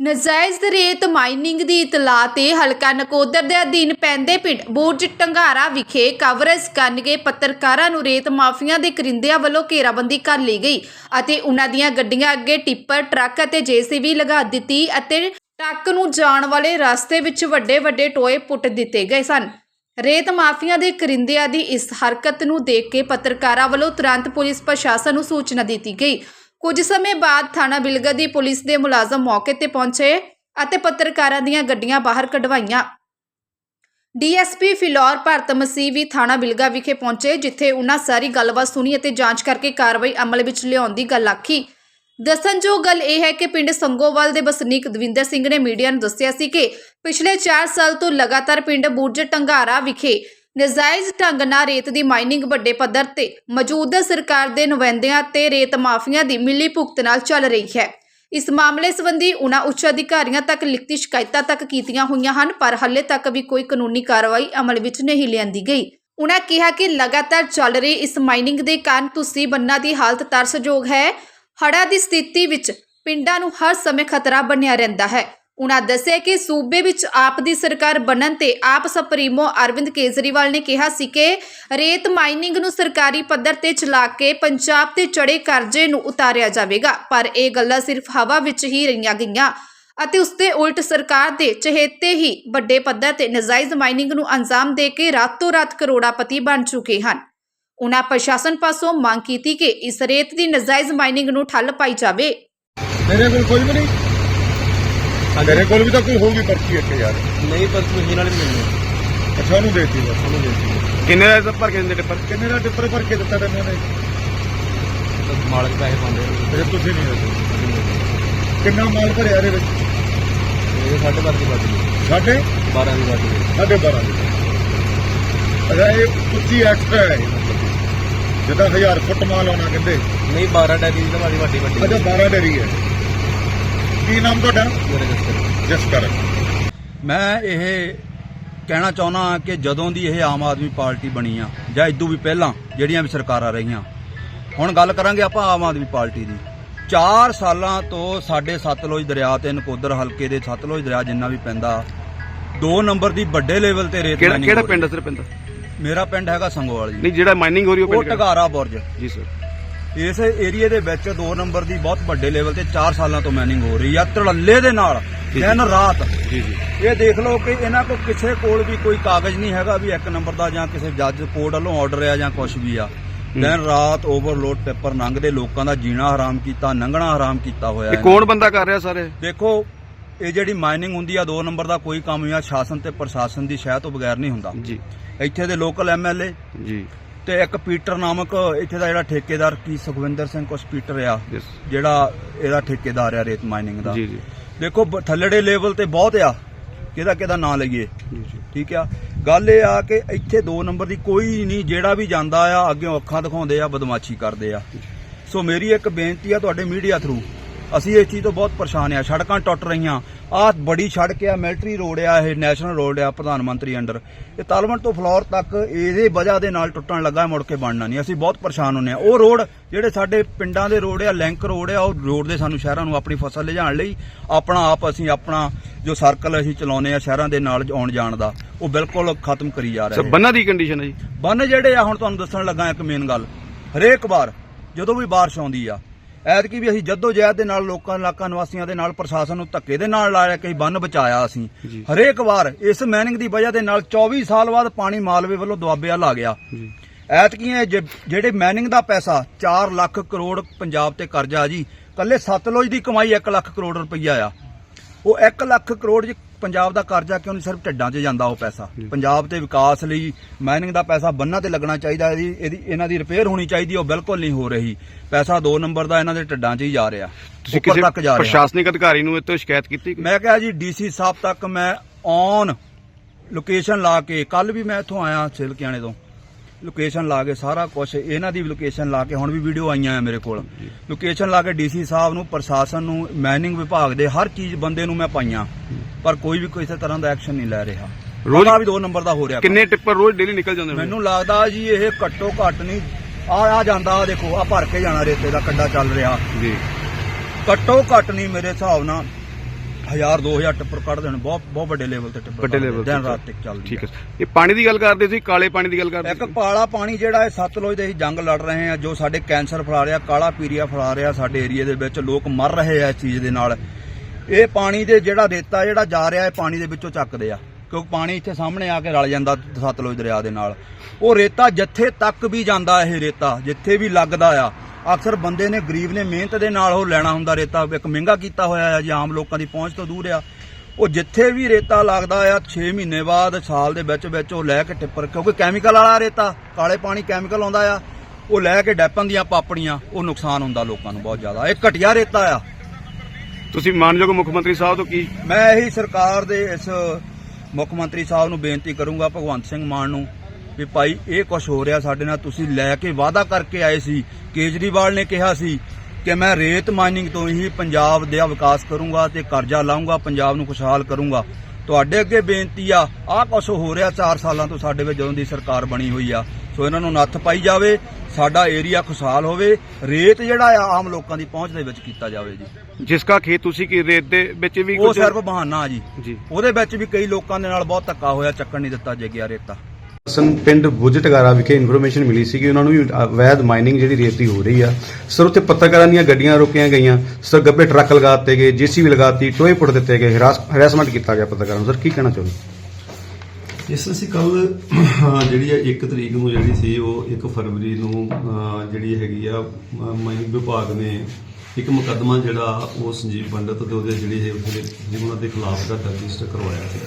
ਨਜਾਇਜ਼ ਰੇਤ ਮਾਈਨਿੰਗ ਦੀ ਇਤਲਾਹ ਤੇ ਹਲਕਾ ਨਕੋਦਰ ਦੇ ਅਧੀਨ ਪੈਂਦੇ ਪਿੰਡ ਬੂਰਜ ਟੰਗਾਰਾ ਵਿਖੇ ਕਵਰੇਜ ਕਰਨ ਗਏ ਪੱਤਰਕਾਰਾਂ ਨੂੰ ਰੇਤ ਮਾਫੀਆ ਦੇ ਕਰਿੰਦਿਆਂ ਵੱਲੋਂ ਘੇਰਾਬੰਦੀ ਕਰ ਲਈ ਗਈ ਅਤੇ ਉਹਨਾਂ ਦੀਆਂ ਗੱਡੀਆਂ ਅੱਗੇ ਟਿੱਪਰ, ਟਰੱਕ ਅਤੇ ਜੀਸੀਬੀ ਲਗਾ ਦਿੱਤੀ ਅਤੇ ਟਰੱਕ ਨੂੰ ਜਾਣ ਵਾਲੇ ਰਸਤੇ ਵਿੱਚ ਵੱਡੇ ਵੱਡੇ ਟੋਏ ਪੁੱਟ ਦਿੱਤੇ ਗਏ ਸਨ। ਰੇਤ ਮਾਫੀਆ ਦੇ ਕਰਿੰਦਿਆਂ ਦੀ ਇਸ ਹਰਕਤ ਨੂੰ ਦੇਖ ਕੇ ਪੱਤਰਕਾਰਾਂ ਵੱਲੋਂ ਤੁਰੰਤ ਪੁਲਿਸ ਪ੍ਰਸ਼ਾਸਨ ਨੂੰ ਸੂਚਨਾ ਦਿੱਤੀ ਗਈ। ਕੁਝ ਸਮੇਂ ਬਾਅਦ ਥਾਣਾ ਬਿਲਗਾ ਦੀ ਪੁਲਿਸ ਦੇ ਮੁਲਾਜ਼ਮ ਮੌਕੇ ਤੇ ਪਹੁੰਚੇ ਅਤੇ ਪੱਤਰਕਾਰਾਂ ਦੀਆਂ ਗੱਡੀਆਂ ਬਾਹਰ ਕਢਵਾਈਆਂ। ਡੀਐਸਪੀ ਫਿਲੌਰ ਭਰਤ ਮਸੀਹ ਵੀ ਥਾਣਾ ਬਿਲਗਾ ਵਿਖੇ ਪਹੁੰਚੇ, ਜਿੱਥੇ ਉਹਨਾਂ ਸਾਰੀ ਗੱਲਬਾਤ ਸੁਣੀ ਅਤੇ ਜਾਂਚ ਕਰਕੇ ਕਾਰਵਾਈ ਅਮਲ ਵਿੱਚ ਲਿਆਉਣ ਦੀ ਗੱਲ ਆਖੀ। ਦੱਸਣਯੋਗ ਗੱਲ ਇਹ ਹੈ ਕਿ ਪਿੰਡ ਸੰਗੋਵਾਲ ਦੇ ਵਸਨੀਕ ਦਵਿੰਦਰ ਸਿੰਘ ਨੇ ਮੀਡੀਆ ਨੂੰ ਦੱਸਿਆ ਸੀ ਕਿ ਪਿਛਲੇ 4 ਸਾਲ ਤੋਂ ਲਗਾਤਾਰ ਪਿੰਡ ਬੁਰਜ ਟੰਗਾਰਾ ਵਿਖੇ ਨਜਾਇਜ਼ ਢੰਗ ਨਾਲ ਰੇਤ ਦੀ ਮਾਈਨਿੰਗ ਵੱਡੇ ਪੱਧਰ ਤੇ ਮੌਜੂਦਾ ਸਰਕਾਰ ਦੇ ਨੁਮਾਇੰਦਿਆਂ ਤੇ ਰੇਤ ਮਾਫੀਆ ਦੀ ਮਿਲੀ ਭੁਗਤ ਨਾਲ ਚੱਲ ਰਹੀ ਹੈ। ਇਸ ਮਾਮਲੇ ਸੰਬੰਧੀ ਉਨ੍ਹਾਂ ਉੱਚ ਅਧਿਕਾਰੀਆਂ ਤੱਕ ਲਿਖਤੀ ਸ਼ਿਕਾਇਤਾਂ ਤੱਕ ਕੀਤੀਆਂ ਹੋਈਆਂ ਹਨ, ਪਰ ਹਾਲੇ ਤੱਕ ਵੀ ਕੋਈ ਕਾਨੂੰਨੀ ਕਾਰਵਾਈ ਅਮਲ ਵਿੱਚ ਨਹੀਂ ਲਿਆਂਦੀ ਗਈ। ਉਨ੍ਹਾਂ ਕਿਹਾ ਕਿ ਲਗਾਤਾਰ ਚੱਲ ਰਹੀ ਇਸ ਮਾਈਨਿੰਗ ਦੇ ਕਾਰਨ ਤੁਸੀਂ ਬੰਨਾਂ ਦੀ ਹਾਲਤ ਤਰਸਯੋਗ ਹੈ। ਹੜ੍ਹਾਂ ਦੀ ਸਥਿਤੀ ਵਿੱਚ ਪਿੰਡਾਂ ਨੂੰ ਹਰ ਸਮੇਂ ਖਤਰਾ ਬਣਿਆ ਰਹਿੰਦਾ ਹੈ। ਉਨ੍ਹਾਂ ਦੱਸਿਆ ਕਿ ਸੂਬੇ ਵਿੱਚ ਆਪ ਦੀ ਸਰਕਾਰ ਬਣਨ ਤੇ ਆਪ ਸੁਪਰੀਮੋ ਅਰਵਿੰਦ ਕੇਜਰੀਵਾਲ ਨੇ ਕਿਹਾ ਸੀ ਕਿ ਰੇਤ ਮਾਈਨਿੰਗ ਨੂੰ ਸਰਕਾਰੀ ਪੱਧਰ ਤੇ ਚਲਾ ਕੇ ਪੰਜਾਬ ਤੇ ਚੜੇ ਕਰਜ਼ੇ ਨੂੰ ਉਤਾਰਿਆ ਜਾਵੇਗਾ, ਪਰ ਇਹ ਗੱਲਾਂ ਸਿਰਫ ਹਵਾ ਵਿੱਚ ਹੀ ਰਹੀਆਂ ਗਈਆਂ ਅਤੇ ਉਸ ਦੇ ਉਲਟ ਸਰਕਾਰ ਦੇ ਚਹੇਤੇ ਹੀ ਵੱਡੇ ਪੱਧਰ ਤੇ ਨਜਾਇਜ਼ ਮਾਈਨਿੰਗ ਨੂੰ ਅੰਜਾਮ ਦੇ ਕੇ ਰਾਤੋਂ ਰਾਤ ਕਰੋੜਾਪਤੀ ਬਣ ਚੁੱਕੇ ਹਨ। ਉਹਨਾਂ ਪ੍ਰਸ਼ਾਸਨ ਪਾਸੋਂ ਮੰਗ ਕੀਤੀ ਕਿ ਇਸ ਰੇਤ ਦੀ ਨਜਾਇਜ਼ ਮਾਈਨਿੰਗ ਨੂੰ ਠੱਲ ਪਾਈ ਜਾਵੇ। ਮੇਰੇ ਕੋਲ ਕੋਈ ਵੀ ਨਹੀਂ। ਮੇਰੇ ਕੋਲ ਵੀ ਤਾਂ ਕੋਈ ਹੋਊਗੀ ਪਰਚੀ ਇੱਥੇ ਯਾਰ। ਨਹੀਂ ਪਰ ਮਸ਼ੀਨ ਵਾਲੇ ਮਿਲਨੇ ਅੱਛਾ ਉਹਨੂੰ ਦੇਤੀ ਬਸ ਉਹਨੂੰ ਦੇ ਦਿੱਤੀ। ਕਿੰਨੇ ਦਾ ਭਰ ਕੇ ਦਿੰਦੇ ਟਿੱਪਰ ਕਿੰਨੇ ਦਾ ਟਿੱਪਰ ਭਰ ਕੇ ਦਿੱਤਾ ਤੈਨੂੰ ਨੇ ਮਾਲਕ ਪੈਸੇ ਪਾਉਂਦੇ ਇਹ ਤੁਸੀਂ ਨਹੀਂ ਦੱਸੋ ਕਿੰਨਾ ਮਾਲ ਭਰਿਆ ਇਹਦੇ ਵਿੱਚ? ਇਹ ਸਾਡੇ ਘਰ ਦੀ ਬਾਜੀ ਸਾਡੇ? 12 ਦੀ ਬਾਜੀ ਸਾਡੇ 12 ਦੇ। ਅੱਛਾ ਇਹ ਉੱਚੀ ਐਕਸਟਰਾ ਹੈ ਜਿਹਦਾ 1000 ਫੁੱਟ ਮਾਲ ਆਉਣਾ ਕਹਿੰਦੇ। ਨਹੀਂ 12 ਡੈਰੀ ਦੀ ਤਾਂ ਵੱਡੀ ਵੱਡੀ। ਅੱਛਾ 12 ਡਰੀ ਹੈ। ਕੀ ਨਾਮ ਤੁਹਾਡਾ? ਜਸਕਰ। ਮੈਂ ਇਹ ਕਹਿਣਾ ਚਾਹੁੰਦਾ ਕਿ ਜਦੋਂ ਦੀ ਇਹ ਆਮ ਆਦਮੀ ਪਾਰਟੀ ਬਣੀ ਆ ਜਾਂ ਇਦੋਂ ਵੀ ਪਹਿਲਾਂ ਜਿਹੜੀਆਂ ਵੀ ਸਰਕਾਰਾਂ ਰਹੀਆਂ ਹੁਣ ਗੱਲ ਕਰਾਂਗੇ ਆਪਾਂ ਆਮ ਆਦਮੀ ਪਾਰਟੀ ਦੀ। 4 ਸਾਲਾਂ ਤੋਂ ਸਾਡੇ ਸਤਲੁਜ ਦਰਿਆ ਤੇ ਨਕੋਦਰ ਹਲਕੇ ਦੇ ਸਤਲੁਜ ਦਰਿਆ ਜਿੰਨਾ ਵੀ ਪੈਂਦਾ ਦੋ ਨੰਬਰ ਦੀ ਵੱਡੇ ਲੈਵਲ ਤੇ ਰੇਤ ਕਿਹੜਾ। ਪਿੰਡ ਸਰ ਪਿੰਡ? ਮੇਰਾ ਪਿੰਡ ਹੈਗਾ ਸੰਗੋਵਾਲ ਜੀ। ਨਹੀਂ ਜਿਹੜਾ ਮਾਈਨਿੰਗ ਹੋ ਰਹੀ ਉਹ ਉਹ ਪਿੰਡ ਕਿਹੜਾ? ਟਗਾਰਾ ਬੁਰਜ। ਜੀ ਸਰ ਇਸ ਏਰੀਏ ਦੇ ਵਿੱਚ ਦੋ ਨੰਬਰ ਦੀ ਬਹੁਤ ਵੱਡੇ ਲੈਵਲ ਤੇ 4 ਸਾਲਾਂ ਤੋਂ ਮਾਈਨਿੰਗ ਹੋ ਰਹੀ ਆ ਧੜੱਲੇ ਦੇ ਨਾਲ। ਦਿਨ ਰਾਤ। ਜੀ ਜੀ। ਇਹ ਦੇਖ ਲਓ ਕਿ ਇਹਨਾਂ ਕੋਲ ਕਿਸੇ ਕੋਲ ਵੀ ਕੋਈ ਕਾਗਜ਼ ਨਹੀਂ ਹੈਗਾ ਵੀ ਇੱਕ ਨੰਬਰ ਦਾ ਜਾਂ ਕਿਸੇ ਜੱਜ ਕੋਰਟ ਵੱਲੋਂ ਆਰਡਰ ਆ ਜਾਂ ਕੁਝ ਵੀ ਆ। ਦਿਨ ਰਾਤ ਓਵਰਲੋਡ ਪੇਪਰ ਲੰਘਦੇ ਲੋਕਾਂ ਦਾ ਜੀਣਾ ਹਰਾਮ ਕੀਤਾ ਲੰਘਣਾ ਹਰਾਮ ਕੀਤਾ ਹੋਇਆ ਇਹ ਹੈ। ਕੌਣ ਬੰਦਾ ਕਰ ਰਿਹਾ ਸਾਰੇ? ਦੇਖੋ ਇਹ ਜਿਹੜੀ ਮਾਈਨਿੰਗ ਹੁੰਦੀ ਆ ਦੋ ਨੰਬਰ ਦਾ ਕੋਈ ਕੰਮ ਆ ਸ਼ਾਸਨ ਤੇ ਪ੍ਰਸ਼ਾਸਨ ਦੀ ਸ਼ਹਿ ਤੋਂ ਬਗੈਰ ਨਹੀਂ ਹੁੰਦਾ। ਜੀ। ਇੱਥੇ ਦੇ ਲੋਕਲ ਐਮਐਲਏ ਜੀ। ਤੇ ਇੱਕ ਪੀਟਰ ਨਾਮਕ ਇੱਥੇ ਦਾ ਜਿਹੜਾ ਠੇਕੇਦਾਰ ਕੀ ਸੁਖਵਿੰਦਰ ਸਿੰਘ ਕੁਛ ਪੀਟਰ ਆ ਜਿਹੜਾ ਇਹਦਾ ਠੇਕੇਦਾਰ ਆ ਰੇਤ ਮਾਈਨਿੰਗ ਦਾ। ਜੀ ਜੀ। ਦੇਖੋ ਬ- ਥੱਲੜੇ ਲੈਵਲ ਤੇ ਬਹੁਤ ਆ। ਕਿਹਦਾ ਕਿਹਦਾ ਨਾਂ ਲਈਏ। ਜੀ ਜੀ। ਠੀਕ ਆ? ਗੱਲ ਇਹ ਆ ਕਿ ਇੱਥੇ ਦੋ ਨੰਬਰ ਦੀ ਕੋਈ ਨਹੀਂ ਜਿਹੜਾ ਵੀ ਜਾਂਦਾ ਆ ਅੱਗੇ ਅੱਖਾਂ ਦਿਖਾਉਂਦੇ ਆ ਬਦਮਾਸ਼ੀ ਕਰਦੇ ਆ। ਸੋ ਮੇਰੀ ਇੱਕ ਬੇਨਤੀ ਆ ਤੁਹਾਡੇ ਮੀਡੀਆ ਥਰੂ ਅਸੀਂ ਇਸ ਚੀਜ਼ ਤੋਂ ਬਹੁਤ ਪਰੇਸ਼ਾਨ ਆ ਸੜਕਾਂ ਟੁੱਟ ਰਹੀਆਂ। ਆਹ ਬੜੀ ਸੜਕ ਆ ਮਿਲਟਰੀ ਰੋਡ ਆ ਇਹ ਨੈਸ਼ਨਲ ਰੋਡ ਆ ਪ੍ਰਧਾਨ ਮੰਤਰੀ ਅੰਡਰ। ਇਹ ਤਾਲਵਣ ਤੋਂ ਫਲੋਰ ਤੱਕ ਇਹਦੇ ਵਜ੍ਹਾ ਦੇ ਨਾਲ ਟੁੱਟਣ ਲੱਗਾ ਮੁੜ ਕੇ ਬਣਨਾ ਨਹੀਂ। ਅਸੀਂ ਬਹੁਤ ਪਰੇਸ਼ਾਨ ਹੁੰਨੇ ਆ। ਉਹ ਰੋਡ ਜਿਹੜੇ ਸਾਡੇ ਪਿੰਡਾਂ ਦੇ ਰੋਡ ਆ ਲਿੰਕ ਰੋਡ ਆ ਉਹ ਰੋਡ ਦੇ ਸਾਨੂੰ ਸ਼ਹਿਰਾਂ ਨੂੰ ਆਪਣੀ ਫਸਲ ਲਿਜਾਣ ਲਈ ਆਪਣਾ ਆਪ ਅਸੀਂ ਆਪਣਾ ਜੋ ਸਰਕਲ ਅਸੀਂ ਚਲਾਉਨੇ ਆ ਸ਼ਹਿਰਾਂ ਦੇ ਨਾਲ ਆਉਣ ਜਾਣ ਦਾ ਉਹ ਬਿਲਕੁਲ ਖਤਮ ਕਰੀ ਜਾ ਰਹੇ ਬੰਨਾ ਦੀ ਕੰਡੀਸ਼ਨ ਹੈ ਜੀ? ਬੰਨ ਜਿਹੜੇ ਆ ਹੁਣ ਤੁਹਾਨੂੰ ਦੱਸਣ ਲੱਗਾ ਇੱਕ ਮੇਨ ਗੱਲ। ਹਰੇਕ ਵਾਰ ਜਦੋਂ ਵੀ ਬਾਰਿਸ਼ ਆਉਂਦੀ ਆ ਐਤਕੀ ਵੀ ਅਸੀਂ ਜੱਦੋ ਜਹਿਦ ਦੇ ਨਾਲ ਲੋਕਾਂ ਇਲਾਕਾ ਨਿਵਾਸੀਆਂ ਦੇ ਨਾਲ ਪ੍ਰਸ਼ਾਸਨ ਨੂੰ ਧੱਕੇ ਦੇ ਨਾਲ ਲਾਇਆ ਕਿ ਬੰਨ ਬਚਾਇਆ ਅਸੀਂ। ਜੀ। ਹਰੇਕ ਵਾਰ ਇਸ ਮੈਨਿੰਗ ਦੀ ਵਜ੍ਹਾ ਦੇ ਨਾਲ 24 ਸਾਲ ਬਾਅਦ ਪਾਣੀ ਮਾਲਵੇ ਵੱਲੋਂ ਦੁਆਬਿਆ ਲਾ ਗਿਆ। ਜੀ। ਐਤਕੀ ਜ- ਜਿਹੜੇ ਮੈਨਿੰਗ ਦਾ ਪੈਸਾ 4 ਲੱਖ ਕਰੋੜ ਪੰਜਾਬ ਤੇ ਕਰਜ਼ਾ ਜੀ ਕੱਲੇ ਸਤਲੁਜ ਦੀ ਕਮਾਈ 1 ਲੱਖ ਕਰੋੜ ਰੁਪਈਆ ਆ। ਉਹ 1 ਲੱਖ ਕਰੋੜ ਚ ਪੰਜਾਬ ਦਾ ਕਰਜ਼ਾ ਕਿਉਂ ਨਹੀਂ? ਸਿਰਫ ਢੱਡਾਂ 'ਚ ਜਾਂਦਾ ਉਹ ਪੈਸਾ। ਪੰਜਾਬ ਦੇ ਵਿਕਾਸ ਲਈ ਮਾਈਨਿੰਗ ਦਾ ਪੈਸਾ ਬੰਨਾਂ ਤੇ ਲੱਗਣਾ ਚਾਹੀਦਾ ਇਹਦੀ ਇਹਦੀ ਇਹਨਾਂ ਦੀ ਰਿਪੇਅਰ ਹੋਣੀ ਚਾਹੀਦੀ ਉਹ ਬਿਲਕੁਲ ਨਹੀਂ ਹੋ ਰਹੀ। ਪੈਸਾ 2 ਨੰਬਰ ਦਾ ਇਹਨਾਂ ਦੇ ਢੱਡਾਂ 'ਚ ਹੀ ਜਾ ਰਿਹਾ। ਤੁਸੀਂ ਕਿਸੇ ਪ੍ਰਸ਼ਾਸਨਿਕ ਅਧਿਕਾਰੀ ਨੂੰ ਇਹ ਤੋਂ ਸ਼ਿਕਾਇਤ ਕੀਤੀ? ਮੈਂ ਕਿਹਾ ਜੀ ਡੀਸੀ ਸਾਹਿਬ ਤੱਕ ਮੈਂ ਔਨ ਲੋਕੇਸ਼ਨ ਲਾ ਕੇ ਕੱਲ ਵੀ ਮੈਂ ਇੱਥੋਂ ਆਇਆ ਸਿਲਕਿਆਣੇ ਤੋਂ। ਲੋਕੇਸ਼ਨ ਲਾ ਕੇ ਸਾਰਾ ਕੁਝ ਇਹਨਾਂ ਦੀ ਲੋਕੇਸ਼ਨ ਲਾ ਕੇ ਹੁਣ ਵੀ ਵੀਡੀਓ ਆਈਆਂ ਆ ਮੇਰੇ ਕੋਲ। ਲੋਕੇਸ਼ਨ ਲਾ ਕੇ ਡੀਸੀ ਸਾਹਿਬ ਨੂੰ ਪ੍ਰਸ਼ਾਸਨ ਨੂੰ ਮਾਈਨਿੰਗ ਵਿਭਾਗ ਦੇ ਹਰ ਚੀਜ਼ ਬੰਦੇ ਨੂੰ ਮੈਂ ਪਾਈਆਂ। ਪਰ ਕੋਈ ਵੀ ਕਿਸੇ ਤਰ੍ਹਾਂ ਦਾ ਐਕਸ਼ਨ ਨਹੀਂ ਲੈ ਰਿਹਾ। ਰੋਜ਼- ਵੀ ਦੋ ਨੰਬਰ ਦਾ ਹੋ ਰਿਹਾ। ਕਿੰਨੇ ਟਿੱਪਰ ਰੋਜ਼ ਡੇਲੀ ਨਿਕਲ ਜਾਂਦੇ ਨੇ? ਮੈਨੂੰ ਲੱਗਦਾ ਜੀ ਇਹ ਘੱਟੋ ਘੱਟ ਨਹੀਂ ਆ ਆ ਜਾਂਦਾ ਆ ਦੇਖੋ ਆ ਭਰ ਕੇ ਜਾਣਾ ਰੇਤੇ ਦਾ ਕੱਡਾ ਚੱਲ ਰਿਹਾ। ਜੀ। ਘੱਟੋ ਘੱਟ ਨਹੀਂ ਮੇਰੇ ਹਿਸਾਬ ਨਾਲ 1000 2000 ਟਿੱਪਰ ਕੱਢ ਦੇਣ। ਬਹੁਤ ਬਹੁਤ ਵੱਡੇ ਲੈਵਲ ਤੇ ਟਿੱਪਰ ਵੱਡੇ ਲੈਵਲ ਦਿਨ ਰਾਤ ਤੱਕ ਚੱਲਦੀ ਠੀਕ ਆ। ਹੈ ਇਹ ਪਾਣੀ ਦੀ ਗੱਲ ਕਰਦੇ ਸੀ ਕਾਲੇ ਪਾਣੀ ਦੀ ਗੱਲ ਕਰਦੇ ਇੱਕ ਕਾਲਾ ਪਾਣੀ ਜਿਹੜਾ ਹੈ ਸਤਲੁਜ ਦੇ ਅਸੀਂ ਜੰਗ ਲੜ ਰਹੇ ਹਾਂ ਜੋ ਸਾਡੇ ਕੈਂਸਰ ਫੈਲਾ ਰਿਹਾ ਕਾਲਾ ਪੀਰੀਆ ਫੈਲਾ ਰਿਹਾ ਸਾਡੇ ਏਰੀਆ ਦੇ ਵਿੱਚ। ਲੋਕ ਮਰ ਰਹੇ ਆ ਇਸ ਚੀਜ਼ ਦੇ ਨਾਲ। ਇਹ ਪਾਣੀ ਦੇ ਜਿਹੜਾ ਰੇਤਾ ਜਿਹੜਾ ਜਾ ਰਿਹਾ ਹੈ ਪਾਣੀ ਦੇ ਵਿੱਚੋਂ ਚੱਕਦੇ ਆ। ਕਿਉਂਕਿ ਪਾਣੀ ਇੱਥੇ ਸਾਹਮਣੇ ਆ ਕੇ ਰਲ ਜਾਂਦਾ ਸਤਲੁਜ ਦਰਿਆ ਦੇ ਨਾਲ। ਉਹ ਰੇਤਾ ਜਿੱਥੇ ਤੱਕ ਵੀ ਜਾਂਦਾ, ਇਹ ਰੇਤਾ ਜਿੱਥੇ ਵੀ ਲੱਗਦਾ ਆ, ਅਕਸਰ ਬੰਦੇ ਨੇ, ਗਰੀਬ ਨੇ ਮਿਹਨਤ ਦੇ ਨਾਲ ਉਹ ਲੈਣਾ ਹੁੰਦਾ ਰੇਤਾ। ਇੱਕ ਮਹਿੰਗਾ ਕੀਤਾ ਹੋਇਆ ਆ, ਜੀ ਆਮ ਲੋਕਾਂ ਦੀ ਪਹੁੰਚ ਤੋਂ ਦੂਰ ਆ। ਉਹ ਜਿੱਥੇ ਵੀ ਰੇਤਾ ਲੱਗਦਾ ਆ 6 ਮਹੀਨੇ ਬਾਅਦ, ਸਾਲ ਦੇ ਵਿੱਚ ਵਿੱਚ ਉਹ ਲੈ ਕੇ ਟਿੱਪਰ, ਕਿਉਂਕਿ ਕੈਮੀਕਲ ਵਾਲਾ ਰੇਤਾ, ਕਾਲੇ ਪਾਣੀ ਕੈਮੀਕਲ ਆਉਂਦਾ ਆ, ਉਹ ਲੈ ਕੇ ਡੈਪਨ ਦੀਆਂ ਪਾਪੜੀਆਂ, ਉਹ ਨੁਕਸਾਨ ਹੁੰਦਾ ਲੋਕਾਂ ਨੂੰ ਬਹੁਤ ਜ਼ਿਆਦਾ। ਇਹ ਘਟੀਆ ਰੇਤਾ ਆ। ਤੁਸੀਂ ਮਾਨਯੋਗ ਮੁੱਖ ਮੰਤਰੀ ਸਾਹਿਬ ਤੋਂ ਕੀ ਮੈਂ ਇਹੀ ਸਰਕਾਰ ਦੇ ਇਸ ਮੁੱਖ ਮੰਤਰੀ ਸਾਹਿਬ ਨੂੰ ਬੇਨਤੀ ਕਰੂੰਗਾ, ਭਗਵੰਤ ਸਿੰਘ ਮਾਨ ਨੂੰ, ਵੀ ਭਾਈ ਇਹ ਕੁਝ ਹੋ ਰਿਹਾ ਸਾਡੇ ਨਾਲ, ਤੁਸੀਂ ਲੈ ਕੇ ਵਾਅਦਾ ਕਰਕੇ ਆਏ ਸੀ, ਕੇਜਰੀਵਾਲ ਨੇ ਕਿਹਾ ਸੀ ਕਿ ਮੈਂ ਰੇਤ ਮਾਈਨਿੰਗ ਤੋਂ ਹੀ ਪੰਜਾਬ ਦਾ ਵਿਕਾਸ ਕਰੂੰਗਾ ਤੇ ਕਰਜ਼ਾ ਲਾਉਂਗਾ ਪੰਜਾਬ ਨੂੰ ਖੁਸ਼ਹਾਲ ਕਰੂੰਗਾ। ਤੁਹਾਡੇ ਅੱਗੇ ਬੇਨਤੀ ਆ, ਆਹ ਕੁਝ ਹੋ ਰਿਹਾ 4 ਸਾਲਾਂ ਤੋਂ ਸਾਡੇ ਵਿੱਚ ਜਦੋਂ ਦੀ ਸਰਕਾਰ ਬਣੀ ਹੋਈ ਆ। ਸੋ ਇਹਨਾਂ ਨੂੰ ਨੱਥ ਪਾਈ ਜਾਵੇ ਸਾਡਾ ਏਰੀਆ ਖੁਸ਼ਹਾਲ ਹੋਵੇ ਰੇਤ ਜਿਹੜਾ ਆ ਆਮ ਲੋਕਾਂ ਦੀ ਪਹੁੰਚ ਦੇ ਵਿੱਚ ਕੀਤਾ ਜਾਵੇ ਜੀ। ਜਿਸ ਕਾ ਖੇਤ ਤੁਸੀਂ ਕੀ ਰੇਤ ਦੇ ਵਿੱਚ ਵੀ ਉਹ ਸਿਰਫ ਬਹਾਨਾ ਜੀ। ਜੀ। ਉਹਦੇ ਵਿੱਚ ਵੀ ਕਈ ਲੋਕਾਂ ਦੇ ਨਾਲ ਬਹੁਤ ਧੱਕਾ ਹੋਇਆ ਚੱਕਣ ਨਹੀਂ ਦਿੱਤਾ ਜੇ ਗਿਆ ਰੇਤਾ। ਸਨ ਪਿੰਡ ਬੁੱਝਟਗਾਰਾ ਵਿਖੇ ਇਨਫੋਰਮੇਸ਼ਨ ਮਿਲੀ ਸੀ ਕਿ ਉਹਨਾਂ ਨੂੰ ਵੀ ਅਵੈਧ ਮਾਈਨਿੰਗ ਜਿਹੜੀ ਰੇਤ ਦੀ ਹੋ ਰਹੀ ਆ। ਸਰ ਉੱਥੇ ਪੱਤਰਕਾਰਾਂ ਦੀਆਂ ਗੱਡੀਆਂ ਰੋਕੀਆਂ ਗਈਆਂ। ਸਰ ਗੱਬੇ ਟਰੱਕ ਲਗਾ ਦਿੱਤੇ ਗਏ ਜੀਸੀਬੀ ਲਗਾਤੀ ਟੋਏ ਪੁੱਟ ਦਿੱਤੇ ਗਏ ਹਰਾਸਮੈਂਟ ਕੀਤਾ ਗਿਆ ਪੱਤਰਕਾਰਾਂ ਨੂੰ। ਸਰ ਕੀ ਕਹਿਣਾ ਚਾਹੁੰਦੇ ਇਸ ਅਸੀਂ ਕੱਲ ਜਿਹੜੀ ਹੈ 1 ਤਰੀਕ ਨੂੰ ਜਿਹੜੀ ਸੀ, ਉਹ 1 ਫਰਵਰੀ ਨੂੰ ਜਿਹੜੀ ਹੈਗੀ ਆ ਮਾਈਨਿੰਗ ਵਿਭਾਗ ਨੇ ਇੱਕ ਮੁਕੱਦਮਾ ਜਿਹੜਾ ਉਹ ਸੰਜੀਵ ਪੰਡਤ ਤੇ ਉਹਦੇ ਜਿਹੜੇ ਹੈ ਉਹਦੇ ਜਿਹੜੇ ਉਹਨਾਂ ਦੇ ਖਿਲਾਫ ਦਾ ਰਜਿਸਟਰ ਕਰਵਾਇਆ ਸੀ।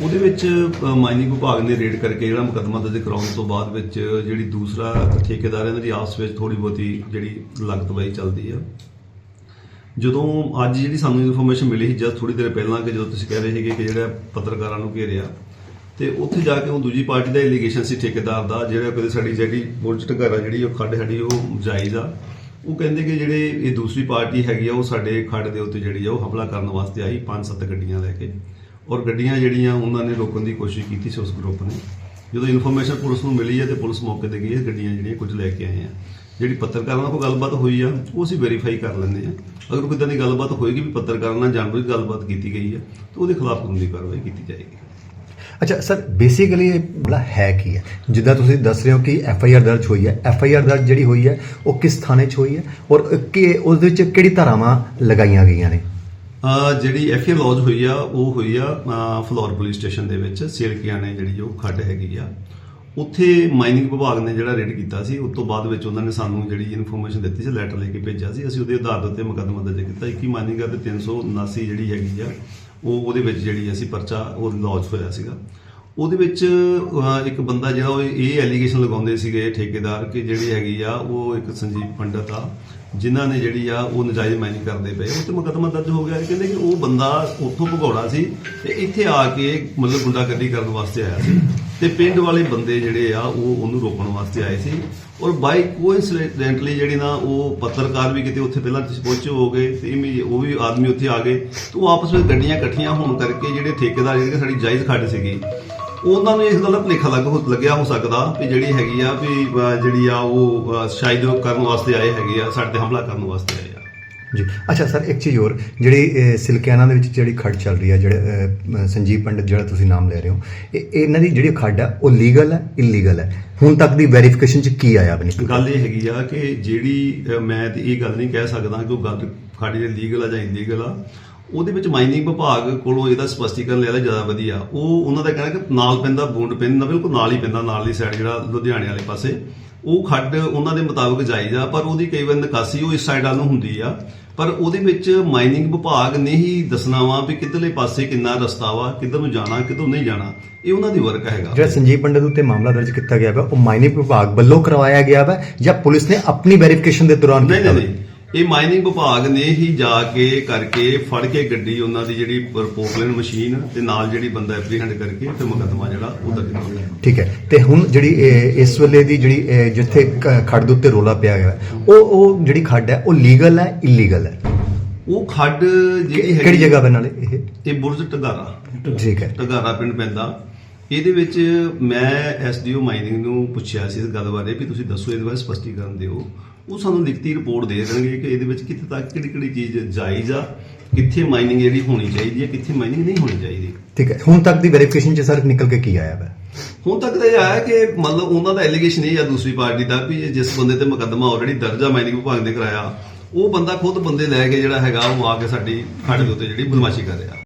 ਉਹਦੇ ਵਿੱਚ ਮਾਈਨਿੰਗ ਵਿਭਾਗ ਨੇ ਰੇਡ ਕਰਕੇ ਜਿਹੜਾ ਮੁਕੱਦਮਾ ਦਰਜ ਕਰਾਉਣ ਤੋਂ ਬਾਅਦ ਵਿੱਚ ਜਿਹੜੀ ਦੂਸਰਾ ਠੇਕੇਦਾਰਾਂ ਦੀ ਆਪਸ ਵਿੱਚ ਥੋੜੀ ਬਹੁਤੀ ਜਿਹੜੀ ਲਗਤਬਾਈ ਚੱਲਦੀ ਆ। ਜਦੋਂ ਅੱਜ ਜਿਹੜੀ ਸਾਨੂੰ ਇਨਫੋਰਮੇਸ਼ਨ ਮਿਲੀ ਸੀ, ਜਦ ਥੋੜੀ ਦੇਰ ਪਹਿਲਾਂ ਕਿ ਜਦੋਂ ਤੁਸੀਂ ਕਹਿ ਰਹੇ ਸੀਗੇ ਕਿ ਜਿਹੜਾ ਪੱਤਰਕਾਰਾਂ ਨੂੰ ਘੇਰਿਆ, ਤੇ ਉੱਥੇ ਜਾ ਕੇ ਉਹ ਦੂਜੀ ਪਾਰਟੀ ਦਾ ਐਲੀਗੇਸ਼ਨ ਸੀ, ਠੇਕੇਦਾਰ ਦਾ, ਜਿਹੜਾ ਕਦੇ ਸਾਡੀ ਜਿਹੜੀ ਬੁਲਟ ਢਗਾਰਾ ਜਿਹੜੀ, ਉਹ ਖੱਡ ਸਾਡੀ, ਉਹ ਜਾਇਜ਼ ਆ। ਉਹ ਕਹਿੰਦੇ ਕਿ ਜਿਹੜੇ ਇਹ ਦੂਸਰੀ ਪਾਰਟੀ ਹੈਗੀ ਆ, ਉਹ ਸਾਡੇ ਖੱਡ ਦੇ ਉੱਤੇ ਜਿਹੜੀ ਆ, ਉਹ ਹਮਲਾ ਕਰਨ ਵਾਸਤੇ ਆਈ ਪੰਜ ਸੱਤ ਗੱਡੀਆਂ ਲੈ ਕੇ। ਔਰ ਗੱਡੀਆਂ ਜਿਹੜੀਆਂ ਉਹਨਾਂ ਨੇ ਰੋਕਣ ਦੀ ਕੋਸ਼ਿਸ਼ ਕੀਤੀ ਸੀ ਉਸ ਗਰੁੱਪ ਨੇ। ਜਦੋਂ ਇਨਫੋਰਮੇਸ਼ਨ ਪੁਲਿਸ ਨੂੰ ਮਿਲੀ ਹੈ ਤੇ ਪੁਲਿਸ ਮੌਕੇ ਤੇ ਗਈ ਹੈ ਗੱਡੀਆਂ ਜਿਹੜੀਆਂ ਕੁਝ ਲੈ ਕੇ ਆਏ ਆ। ਜਿਹੜੀ ਪੱਤਰਕਾਰਾਂ ਨਾਲ ਕੋਈ ਗੱਲਬਾਤ ਹੋਈ ਆ ਉਹ ਅਸੀਂ ਵੈਰੀਫਾਈ ਕਰ ਲੈਂਦੇ ਆ। ਅਗਰ ਕੋਈ ਇਦਾਂ ਦੀ ਗੱਲਬਾਤ ਹੋਏਗੀ ਵੀ ਪੱਤਰਕਾਰਾਂ ਨਾਲ ਜਾਣਬੁੱਝ ਗੱਲਬਾਤ ਕੀਤੀ ਗਈ ਹੈ ਤਾਂ ਉਹਦੇ ਖਿਲਾਫ ਕਾਨੂੰਨੀ ਕਾਰਵਾਈ ਕੀਤੀ ਜਾਏਗੀ। ਅੱਛਾ ਸਰ ਬੇਸਿਕਲੀ ਇਹ ਬਲਾ ਹੈ ਕੀ ਹੈ ਜਿੱਦਾਂ ਤੁਸੀਂ ਦੱਸ ਰਹੇ ਹੋ ਕਿ ਐਫ ਆਈ ਆਰ ਦਰਜ ਹੋਈ ਹੈ ਐਫ ਆਈ ਆਰ ਦਰਜ ਜਿਹੜੀ ਹੋਈ ਹੈ ਉਹ ਕਿਸ ਥਾਣੇ 'ਚ ਹੋਈ ਹੈ ਔਰ ਕਿ ਉਸ ਦੇ ਵਿੱਚ ਕਿਹੜੀ ਧਾਰਾਵਾਂ ਲਗਾਈਆਂ ਗਈਆਂ ਨੇ? ਜਿਹੜੀ ਐਫਏ ਲੌਜ ਹੋਈ ਆ ਉਹ ਹੋਈ ਆ ਫਲੋਰ ਪੁਲਿਸ ਸਟੇਸ਼ਨ ਦੇ ਵਿੱਚ ਸੇਲਕੀਆਂ ਨੇ ਜਿਹੜੀ ਉਹ ਖੱਡ ਹੈਗੀ ਆ। ਉੱਥੇ ਮਾਈਨਿੰਗ ਵਿਭਾਗ ਨੇ ਜਿਹੜਾ ਰੇਡ ਕੀਤਾ ਸੀ, ਉਸ ਤੋਂ ਬਾਅਦ ਵਿੱਚ ਉਹਨਾਂ ਨੇ ਸਾਨੂੰ ਜਿਹੜੀ ਇਨਫੋਰਮੇਸ਼ਨ ਦਿੱਤੀ ਸੀ ਲੈਟਰ ਲੈ ਕੇ ਭੇਜਿਆ ਸੀ। ਅਸੀਂ ਉਹਦੇ ਆਧਾਰ ਦੇ ਉੱਤੇ ਮੁਕੱਦਮਾ ਦਰਜ ਕੀਤਾ। 21 ਮਾਈਨਿੰਗ ਆ ਤੇ 379 ਜਿਹੜੀ ਹੈਗੀ ਆ, ਉਹ ਉਹਦੇ ਵਿੱਚ ਜਿਹੜੀ ਅਸੀਂ ਪਰਚਾ ਉਹ ਲੌਂਚ ਹੋਇਆ ਸੀਗਾ। ਉਹਦੇ ਵਿੱਚ ਇੱਕ ਬੰਦਾ ਜਿਹੜਾ ਉਹ ਇਹ ਐਲੀਗੇਸ਼ਨ ਲਗਾਉਂਦੇ ਸੀਗੇ ਠੇਕੇਦਾਰ ਕਿ ਜਿਹੜੀ ਹੈਗੀ ਆ, ਉਹ ਇੱਕ ਸੰਜੀਵ ਪੰਡਤ ਆ। ਜਿਨ੍ਹਾਂ ਨੇ ਜਿਹੜੀ ਆ ਉਹ ਨਜਾਇਜ਼ ਮਾਈਨਿੰਗ ਕਰਦੇ ਪਏ, ਉਹ ਤੇ ਮੁਕੱਦਮਾ ਦਰਜ ਹੋ ਗਿਆ ਕਹਿੰਦੇ ਕਿ ਉਹ ਬੰਦਾ ਉੱਥੋਂ ਭਗੌੜਾ ਸੀ ਤੇ ਇੱਥੇ ਆ ਕੇ ਮਤਲਬ ਗੁੰਡਾਗਰਦੀ ਕਰਨ ਵਾਸਤੇ ਆਇਆ ਸੀ। ਤੇ ਪਿੰਡ ਵਾਲੇ ਬੰਦੇ ਜਿਹੜੇ ਆ, ਉਹ ਉਹਨੂੰ ਰੋਕਣ ਵਾਸਤੇ ਆਏ ਸੀ। ਔਰ ਬਾਈ ਕੋਇਨਸੀਡੈਂਟਲੀ ਜਿਹੜੀ ਨਾ ਉਹ ਪੱਤਰਕਾਰ ਵੀ ਕਿਤੇ ਉੱਥੇ ਪਹਿਲਾਂ ਤੁਸੀਂ ਪਹੁੰਚੇ ਹੋਗੇ ਤੇ ਇਮੀ- ਉਹ ਵੀ ਆਦਮੀ ਉੱਥੇ ਆ ਗਏ। ਤੇ ਉਹ ਆਪਸ ਵਿੱਚ ਗੱਡੀਆਂ ਇਕੱਠੀਆਂ ਹੋਣ ਕਰਕੇ ਜਿਹੜੇ ਠੇਕੇਦਾਰ ਜਿਹੜੇ ਸਾਡੀ ਜਾਇਜ਼ ਖੱਡ ਸੀਗੀ ਉਹਨਾਂ ਨੂੰ ਇਸ ਗੱਲ ਦਾ ਭੁਲੇਖਾ ਲੱਗ ਹੋ- ਲੱਗਿਆ ਹੋ ਸਕਦਾ ਵੀ ਜਿਹੜੀ ਹੈਗੀ ਆ ਵੀ ਅਹ, ਜਿਹੜੀ ਆ ਉਹ ਅਹ, ਸ਼ਾਇਦ ਉਹ ਕਰਨ ਵਾਸਤੇ ਆਏ ਹੈਗੇ ਆ ਸਾਡੇ ਤੇ ਹਮਲਾ ਕਰਨ ਵਾਸਤੇ ਆਏ ਆ। ਜੀ। ਅੱਛਾ ਸਰ ਇੱਕ ਚੀਜ਼ ਹੋਰ ਜਿਹੜੀ ਅਹ, ਦੇ ਵਿੱਚ ਜਿਹੜੀ ਖੱਡ ਚੱਲ ਰਹੀ ਹੈ ਜਿਹੜੇ ਅਹ, ਸੰਜੀਵ ਪੰਡਤ ਜਿਹੜਾ ਤੁਸੀਂ ਨਾਮ ਲੈ ਰਹੇ ਹੋ ਇਹ ਇਹਨਾਂ ਦੀ ਜਿਹੜੀ ਖੱਡ ਹੈ ਉਹ ਲੀਗਲ ਹੈ ਇਲੀਗਲ ਹੈ? ਹੁਣ ਤੱਕ ਦੀ ਵੈਰੀਫਿਕੇਸ਼ਨ 'ਚ ਕੀ ਆਇਆ ਬਣੀ ਗੱਲ ਇਹ ਹੈਗੀ ਆ ਕਿ ਜਿਹੜੀ ਅਹ, ਮੈਂ ਤੇ ਇਹ ਗੱਲ ਨਹੀਂ ਕਹਿ ਸਕਦਾ ਕਿ ਉਹ ਗੱਲ ਖਾੜੀ ਦੇ ਲੀਗਲ ਆ ਜਾਂ ਇਲੀਗਲ ਆ ਉਹਦੇ ਵਿੱਚ ਮਾਈਨਿੰਗ ਵਿਭਾਗ ਕੋਲੋਂ ਇਹਦਾ ਸਪਸ਼ਟੀਕਰਨ ਲਿਆ ਜ਼ਿਆਦਾ ਵਧੀਆ। ਉਹ ਉਹਨਾਂ ਦਾ ਕਹਿਣਾ ਕਿ ਨਾਲ ਪੈਂਦਾ ਬੂੰਡ ਪੈਂਦਾ ਬਿਲਕੁਲ ਨਾਲ ਹੀ ਪੈਂਦਾ ਨਾਲ ਦੀ ਸਾਈਡ ਜਿਹੜਾ ਲੁਧਿਆਣੇ ਵਾਲੇ ਪਾਸੇ। ਉਹ ਖੱਡ ਉਹਨਾਂ ਦੇ ਮੁਤਾਬਕ ਜਾਇਜ਼ ਆ ਪਰ ਉਹਦੀ ਕਈ ਵਾਰ ਨਿਕਾਸੀ ਉਹ ਇਸ ਸਾਈਡ ਵੱਲ ਨੂੰ ਹੁੰਦੀ ਆ। ਪਰ ਉਹਦੇ ਵਿੱਚ ਮਾਈਨਿੰਗ ਵਿਭਾਗ ਨੇ ਹੀ ਦੱਸਣਾ ਵਾ ਵੀ ਕਿੱਧਰਲੇ ਪਾਸੇ ਕਿੰਨਾ ਰਸਤਾ ਵਾ ਕਿੱਧਰ ਨੂੰ ਜਾਣਾ ਕਿੱਧਰ ਨਹੀਂ ਜਾਣਾ ਇਹ ਉਹਨਾਂ ਦੀ ਵਰਕ ਹੈਗਾ। ਜਿਹੜਾ ਸੰਜੀਵ ਪੰਡਤ ਉੱਤੇ ਮਾਮਲਾ ਦਰਜ ਕੀਤਾ ਗਿਆ ਵਾ ਉਹ ਮਾਈਨਿੰਗ ਵਿਭਾਗ ਵੱਲੋਂ ਕਰਵਾਇਆ ਗਿਆ ਵਾ ਜਾਂ ਪੁਲਿਸ ਨੇ ਆਪਣੀ ਵੈਰੀਫਿਕੇਸ਼ਨ ਦੇ ਦੌਰਾਨ ਨਹੀਂ ਕੀਤਾ ਨਹੀਂ? ਨਹੀਂ। ਇਹ ਮਾਈਨਿੰਗ ਵਿਭਾਗ ਨੇ ਹੀ ਜਾ ਕੇ ਕਰਕੇ ਫੜ ਕੇ ਗੱਡੀ ਉਹਨਾਂ ਦੀ ਜਿਹੜੀ ਪੋਪਲਨ ਮਸ਼ੀਨ ਤੇ ਨਾਲ ਜਿਹੜੀ ਬੰਦਾ ਐਪਰੀਹੈਂਡ ਕਰਕੇ ਤੇ ਮੁਕੱਦਮਾ ਜਿਹੜਾ ਉਹ ਦਰਜ ਲਿਆ। ਠੀਕ ਹੈ। ਤੇ ਹੁਣ ਜਿਹੜੀ ਇਹ ਇਸ ਵੇਲੇ ਦੀ ਜਿਹੜੀ ਇਹ ਜਿੱਥੇ ਕ- ਖੱਡ ਦੇ ਉੱਤੇ ਰੋਲਾ ਪਿਆ ਹੈ, ਉਹ ਉਹ ਜਿਹੜੀ ਖੱਡ ਹੈ ਉਹ ਲੀਗਲ ਹੈ ਇਲੀਗਲ ਹੈ? ਉਹ ਖੱਡ ਜਿਹੜੀ ਕਿਹੜੀ ਜਗ੍ਹਾ ਦੇ ਨਾਲ ਇਹ? ਇਹ ਬੁਰਜ ਟਗਾਰਾ। ਠੀਕ ਹੈ। ਟਗਾਰਾ ਪਿੰਡ ਪੈਂਦਾ। ਇਹਦੇ ਵਿੱਚ ਮੈਂ ਐਸਡੀਓ ਮਾਈਨਿੰਗ ਨੂੰ ਪੁੱਛਿਆ ਸੀ ਇਸ ਗੱਲ ਬਾਰੇ ਵੀ ਤੁਸੀਂ ਦੱਸੋ ਇਹਦੇ ਬਾਰੇ ਸਪਸ਼ਟੀਕਰਨ ਦਿਓ। ਉਹ ਸਾਨੂੰ ਲਿਖਤੀ ਰਿਪੋਰਟ ਦੇ ਦੇਣਗੇ ਕਿ ਇਹਦੇ ਵਿੱਚ ਕਿੱਥੇ ਤੱਕ ਕਿਹੜੀ ਕਿਹੜੀ ਚੀਜ਼ ਜਾਇਜ਼ ਆ ਕਿੱਥੇ ਮਾਈਨਿੰਗ ਜਿਹੜੀ ਹੋਣੀ ਚਾਹੀਦੀ ਹੈ ਕਿੱਥੇ ਮਾਈਨਿੰਗ ਨਹੀਂ ਹੋਣੀ ਚਾਹੀਦੀ। ਠੀਕ ਹੈ ਹੁਣ ਤੱਕ ਦੀ ਵੈਰੀਫਿਕੇਸ਼ਨ ਚ ਸਰ ਨਿਕਲ ਕੇ ਕੀ ਆਇਆ ਵਾ? ਹੁਣ ਤੱਕ ਤਾਂ ਇਹ ਆਇਆ ਕਿ ਮਤਲਬ ਉਹਨਾਂ ਦਾ ਐਲੀਗੇਸ਼ਨ ਇਹ ਆ ਦੂਸਰੀ ਪਾਰਟੀ ਦਾ ਵੀ ਜਿਸ ਬੰਦੇ ਤੇ ਮੁਕੱਦਮਾ ਆਲਰੇਡੀ ਦਰਜ ਮਾਈਨਿੰਗ ਵਿਭਾਗ ਨੇ ਕਰਾਇਆ ਉਹ ਬੰਦਾ ਖੁਦ ਬੰਦੇ ਲੈ ਕੇ ਜਿਹੜਾ ਹੈਗਾ ਉਹ ਆ ਕੇ ਸਾਡੀ ਸਾਡੇ ਦੇ ਉੱਤੇ ਜਿਹੜੀ ਬਦਮਾਸ਼ੀ ਕਰ ਰਿਹਾ।